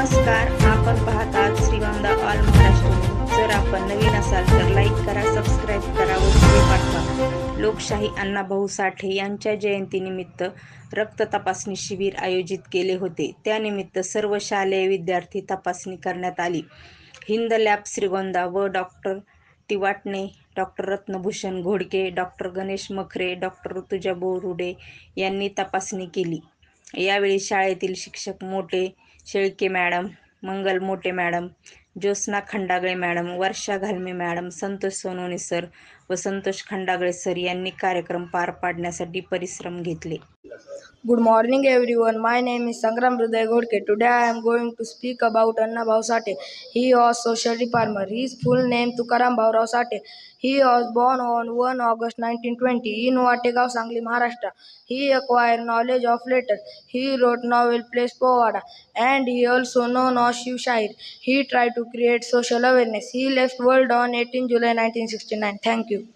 नमस्कार आपण पाहतात श्रीगोंदा ऑल महाराष्ट्र जर आपण नवीन असाल तर लाईक करा सबस्क्राईब करा व पाठवा. लोकशाही अण्णाभाऊ साठे यांच्या जयंतीनिमित्त रक्त तपासणी शिबिर आयोजित केले होते. त्यानिमित्त सर्व शालेय विद्यार्थी तपासणी करण्यात आली. हिंद लॅब श्रीगोंदा व doctor Tiwatane doctor Ratnabhushan Ghodke doctor Ganesh Makhare doctor Rutuja Borude यांनी तपासणी केली. यावेळी शाळेतील शिक्षक मोठे Shelke madam Mangal Mothe madam Jyotsna Khandagale madam Varsha Ghalme madam Santosh Sonawane sir व संतोष खंडागळे सर यांनी कार्यक्रम पार पाडण्यासाठी परिश्रम घेतले. Good morning everyone. My name is Sangram Hriday Ghodke. Today I am going to speak about Anna Bhausate. He was social reformer. His full name Tukaram Bhaurao Sate. He was born on 1 August 1920 in Wategaon, Sangli, Maharashtra. He acquired knowledge of letters. He wrote novel plays Povada and he also known as Shiv Shahir. He tried to create social awareness. He left world on 18 July 1969. Thank you.